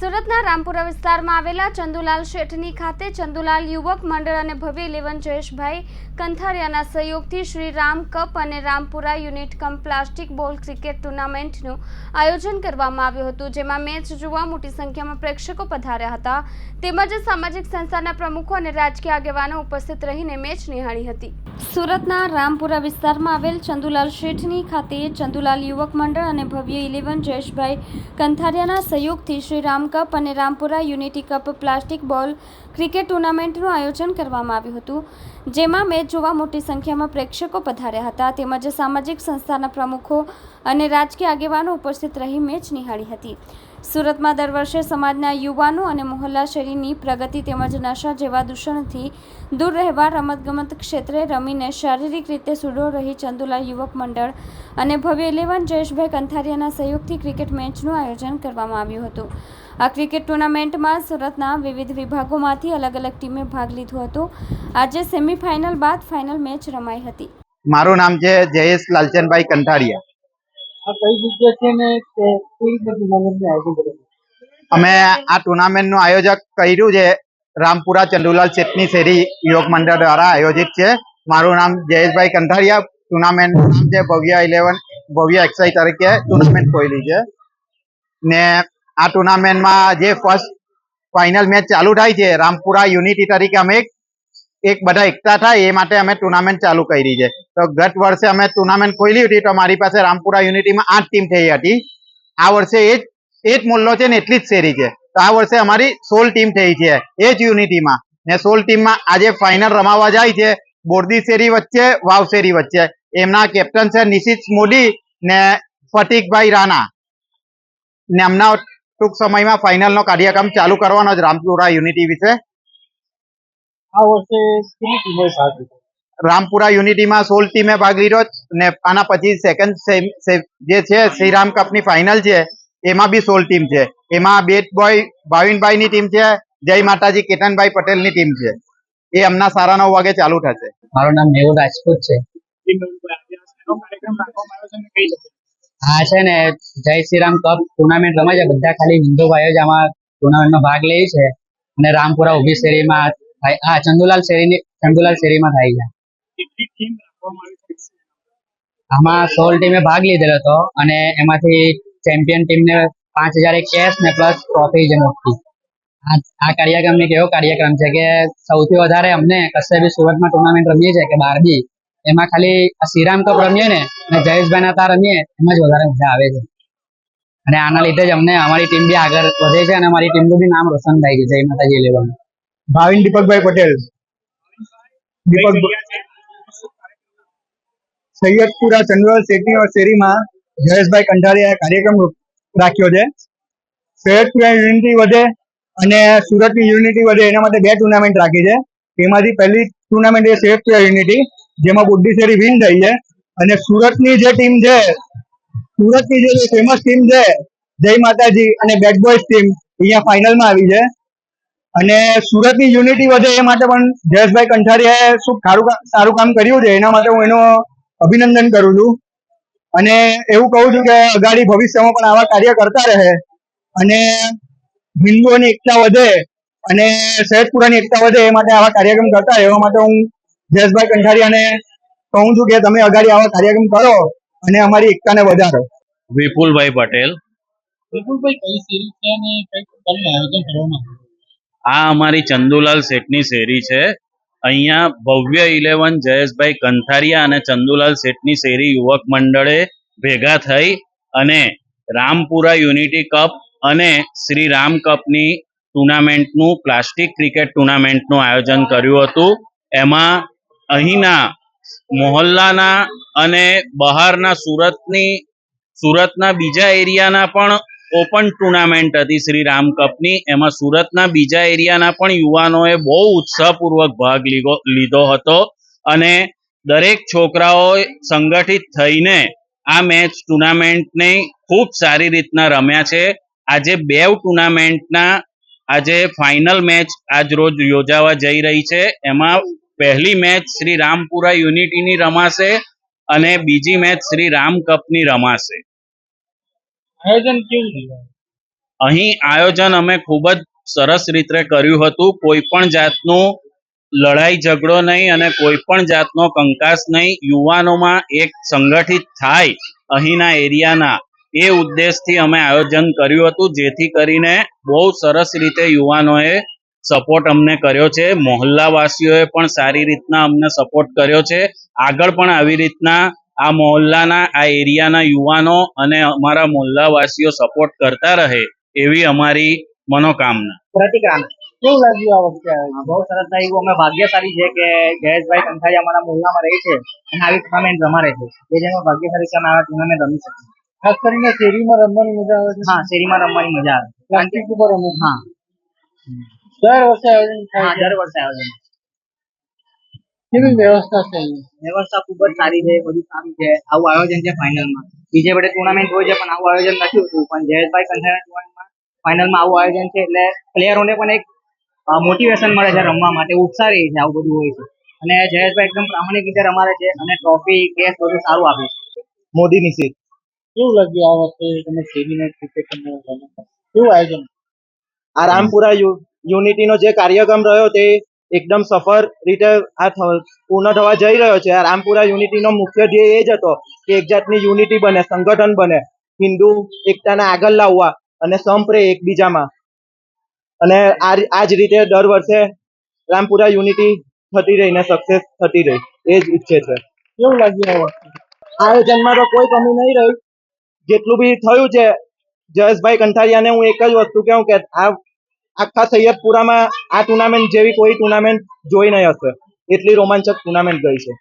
સુરતના રામપુરા વિસ્તારમાં આવેલા ચંદુલાલ શેઠની ખાતે ચંદુલાલ યુવક મંડળ અને ભવ્ય ઇલેવન જયેશભાઈ કંથારિયાના સહયોગથી શ્રી રામ કપ અને Rampura unit cum plastic ball cricket ટુર્નામેન્ટનું આયોજન કરવામાં આવ્યું હતું, જેમાં મેચ જોવા મોટી સંખ્યામાં પ્રેક્ષકો પધાર્યા હતા. તેમજ સામાજિક સંસ્થાના પ્રમુખો અને રાજકીય આગેવાનો ઉપસ્થિત રહીને મેચ નિહાળી હતી. સુરતના રામપુરા વિસ્તારમાં આવેલ ચંદુલાલ શેઠની ખાતે ચંદુલાલ યુવક મંડળ અને ભવ્ય ઇલેવન જયેશભાઈ કંથારિયાના સહયોગથી શ્રી રામ કપ અને Rampura unity cup plastic ball cricket ટુર્નામેન્ટનું આયોજન કરવામાં આવ્યું હતું, જેમાં મેચ જોવા મોટી સંખ્યામાં પ્રેક્ષકો પધાર્યા હતા. તેમજ સામાજિક સંસ્થાના પ્રમુખો અને રાજકીય આગેવાનો ઉપસ્થિત રહી મેચ નિહાળી હતી. સુરતમાં દર વર્ષે સમાજના યુવાનો અને મોહલ્લા શેરીની પ્રગતિ તેમજ નશા જેવા દૂષણથી દૂર રહેવા રમતગમત ક્ષેત્રે રમીને શારીરિક રીતે સુડો રહી ચંદુલાલ યુવક મંડળ અને ભવ્ય ઇલેવન જયેશભાઈ કંથારિયાના સહયોગથી ક્રિકેટ મેચનું આયોજન કરવામાં આવ્યું હતું. આ ક્રિકેટ ટુર્નામેન્ટમાં સુરતના વિવિધ વિભાગોમાંથી અલગ અલગ ટીમે ભાગ લીધો હતો. આજે સેમીફાઇનલ બાદ ફાઇનલ મેચ રમાઈ હતી. મારું નામ છે જયેશ લાલચંદભાઈ કંઠારિયા. અમે આ ટુર્નામેન્ટનું આયોજક કર્યું છે રામપુરા ચંદુલાલ શેઠની શેરી યોગ મંડળ દ્વારા આયોજિત છે. મારું નામ જયેશભાઈ કંઠારિયા ટુર્નામેન્ટ નામ છે ભવ્ય ઇલેવન ભવ્ય એક્સાઈ તરીકે ટુર્નામેન્ટ ખોલી છે. ને આ ટુર્નામેન્ટમાં જે ફર્સ્ટ ફાઇનલ મેચ ચાલુ થાય છે, રામપુરા યુનિટી તરીકે અમે એક બધા એકતા થાય એ માટે અમે ટુર્નામેન્ટ ચાલુ કરી છે. તો ગત વર્ષે અમે ટુર્નામેન્ટ ખોલી હતી તો મારી પાસે રામપુરા યુનિટીમાં આઠ ટીમ થઈ હતી. આ વર્ષે એ જ એ જ મોલ્લો છે ને એટલી જ શેરી છે. તો આ વર્ષે અમારી સોલ ટીમ થઈ છે. એ જ યુનિટીમાં ને સોલ ટીમમાં આજે ફાઇનલ રમાવા જાય છે. બોરદી શેરી વચ્ચે, વાવ શેરી વચ્ચે. એમના કેપ્ટન છે નિશિત મોદી ને ફટીકભાઈ રાણા. ને હમણાં ટૂંક સમયમાં ફાઇનલનો કાર્યક્રમ ચાલુ કરવાનો જ રામપુરા યુનિટી વિશે. આ વર્ષે કેટલી ટીમોએ ભાગ લીધો? રામપુરા યુનિટીમાં સોળ ટીમે ભાગ લીધો ને આના પછી સેકન્ડ જે છે શ્રીરામ કપની ફાઇનલ છે એમાં બી સોળ ટીમ છે. એમાં બેટ બોય ભાવિનભાઈ ની ટીમ છે જય માતાજી કેતનભાઈ પટેલની ટીમ છે. એ હમણાં સાડા નવ વાગે ચાલુ થશે. મારું નામ મેહુલ રાજપૂત છે. આ છે ને જય શ્રીરામ કપ ટુર્નામેન્ટ રમાય છે. બધા ખાલી હિન્દુ ભાઈઓ જ આમાં ટુર્નામેન્ટમાં ભાગ લે છે. અને રામપુરા ઊભી શેરીમાં હા ચંદુલાલ શેરીની ચંદુલાલ શેરીમાં થાય છે. આમાં સોલ ટીમે ભાગ લીધેલો હતો અને એમાંથી ચેમ્પિયન ટીમને પાંચ હજાર એક કેશ ને પ્લસ ટ્રોફી જે મોટી આ કાર્યક્રમ એક એવો કાર્યક્રમ છે કે સૌથી વધારે અમને કશે બી સુરતમાં ટુર્નામેન્ટ રમીએ છે કે બહાર બી એમાં ખાલી શ્રીરામ કપ રમીએ ને અને જયેશભાઈ ના તા રમીએ, એમાં જ વધારે મજા આવે છે. અને આના લીધે જ અમને અમારી ટીમ બી આગળ વધે છે અને અમારી ટીમનું બી નામ રોશન થાય છે જય માતાજી લેવાનું ભાવિન દીપકભાઈ પટેલ. દીપક સૈયદપુરા ચંદ્રવલ શેઠની શેરીમાં જયેશભાઈ કંઠારીએ કાર્યક્રમ રાખ્યો છે. સૈયદપુરા યુનિટી વધે અને સુરતની યુનિટી વધે એના માટે બે ટુર્નામેન્ટ રાખી છે. એમાંથી પહેલી ટુર્નામેન્ટ એ સૈયદપુરા યુનિટી જેમાં બુદ્ધિશેરી વિન થઈ છે. અને સુરતની જે ટીમ છે, સુરતની જે ફેમસ ટીમ છે, જય માતાજી અને બેટ બોયઝ ટીમ અહીંયા ફાઇનલમાં આવી છે. અને સુરતની યુનિટી વધે એ માટે પણ જયેશભાઈ કંઠારીયાએ શું સારું સારું કામ કર્યું છે, એના માટે હું એનો અભિનંદન કરું છું. અને એવું કહું છું કે અગાડી ભવિષ્યમાં પણ આવા કાર્ય કરતા રહે. અને હિન્દુઓની એકતા વધે અને સૈયદપુરાની એકતા વધે એ માટે આવા કાર્યક્રમ કરતા રહે એવા માટે હું જયેશભાઈ કંઠારીયાને કહું છું કે તમે અગાડી આવા કાર્યક્રમ કરો અને અમારી એકતાને વધારો. વિપુલભાઈ પટેલ. વિપુલભાઈ કઈ શેરી છે અને કઈ પ્રકારનું આયોજન કરવામાં આ અમારી ચંદુલાલ શેઠની શેરી છે. અહીંયા ભવ્ય ઇલેવન જયેશભાઈ કંથારિયા અને ચંદુલાલ શેઠની શેરી યુવક મંડળે ભેગા થઈ અને રામપુરા યુનિટી કપ અને શ્રી રામ કપની ટુર્નામેન્ટનું પ્લાસ્ટિક ક્રિકેટ ટુર્નામેન્ટનું આયોજન કર્યું હતું. એમાં અહીંના મોહલ્લાના અને બહારના સુરતની, સુરતના બીજા એરિયાના પણ ઓપન ટુર્નામેન્ટ હતી શ્રી રામ કપની. એમાં સુરતના બીજા એરિયાના પણ યુવાનોએ બહુ ઉત્સાહપૂર્વક ભાગ લીધો હતો અને દરેક છોકરાઓ સંગઠિત થઈને આ મેચ ટુર્નામેન્ટને ખૂબ સારી રીતના રમ્યા છે. આજે બેવ ટુર્નામેન્ટના, આજે ફાઇનલ મેચ આજ રોજ યોજાવા જઈ રહી છે. એમાં પહેલી મેચ શ્રી રામપુરા યુનિટીની રમાશે અને બીજી મેચ શ્રી રામ કપની રમાશે. આયોજન કેવું અહીં આયોજન અમે ખૂબ જ સરસ રીતે કર્યું હતું. કોઈ પણ જાતનું લડાઈ ઝઘડો નહીં અને કોઈ પણ જાતનો કંકાસ નહીં. યુવાનોમાં એક સંગઠિત થાય અહીંના એરિયાના. એ ઉદ્દેશથી અમે આયોજન કર્યું હતું જેથી કરીને બહુ સરસ રીતે યુવાનોએ સપોર્ટ અમને કર્યો છે. મોહલ્લાવાસીઓએ પણ સારી રીતના અમને સપોર્ટ કર્યો છે. આગળ પણ આવી રીતના આ મોહલ્લાના આ એરિયાના યુવાનો અને અમારા મોહલ્લાવાસીઓ સપોર્ટ કરતા રહે એવી અમારી મનોકામના. પ્રતિક કેવું લાગ્યું આ વખતે બહુ સરસ લાગ્યું અમે ભાગ્યશાળી છે કે જયેશભાઈ કંથારી અમારા મોહલ્લામાં રહે છે અને આવી ટુર્નામેન્ટ રમાડે છે. એ જેનો ભાગ્યશાળી છે અમે આવા ટુર્નામેન્ટ રમી શકીએ ખાસ કરીને શેરીમાં રમવાની મજા આવે છે? હા શેરીમાં રમવાની મજા આવે. પ્લાસ્ટિક ઉપર રમે હા. દર વર્ષે આયોજન થાય હા દર વર્ષે આયોજન. કેવી વ્યવસ્થા છે વ્યવસ્થા ખૂબ જ સારી છે બધું સારું છે. આવું આયોજન છે ફાઇનલમાં. બીજે બધે ટુર્નામેન્ટ હોય છે પણ આવું આયોજન નથી હોતું. પણ જયેશભાઈ કંથારા ટુર્નામેન્ટમાં ફાઇનલમાં આવું આયોજન છે એટલે પ્લેયરોને પણ એક મોટિવેશન મળે છે રમવા માટે. ઉત્સાહ રહે છે આવું બધું હોય છે. અને જયેશભાઈ એકદમ પ્રામાણિક રીતે રમાડે છે અને ટ્રોફી કેસ બધું સારું આપે છે. મોદીની સીટ. કેવું લાગ્યું આ વખતે તમે સેમિનર ક્રિકેટ કેવું આયોજન? આ રામપુરા યુ- યુનિટીનો જે કાર્યક્રમ રહ્યો તે એકદમ સફળ રીતે આ પૂર્ણ થવા જઈ રહ્યો છે. આ રામપુરા યુનિટીનો મુખ્ય ધ્યેય એ જ હતો કે એક જાતની યુનિટી બને સંગઠન બને હિન્દુ એકતાને આગળ લાવવા અને સંપ્રે એકબીજામાં. અને આ જ રીતે દર વર્ષે રામપુરા યુનિટી થતી રહીને સક્સેસ થતી રહી. એ જ ઈચ્છે છે. કેવું લાગ્યું આયોજનમાં તો કોઈ કમી નહીં રહી જેટલું બી થયું છે જયેશભાઈ કંઠારિયાને હું એક જ વસ્તુ કહું કે આ આખા સૈયદપુરામાં આ ટુર્નામેન્ટ જેવી કોઈ ટુર્નામેન્ટ જોઈ નહીં હશે. એટલી રોમાંચક ટુર્નામેન્ટ ગઈ છે.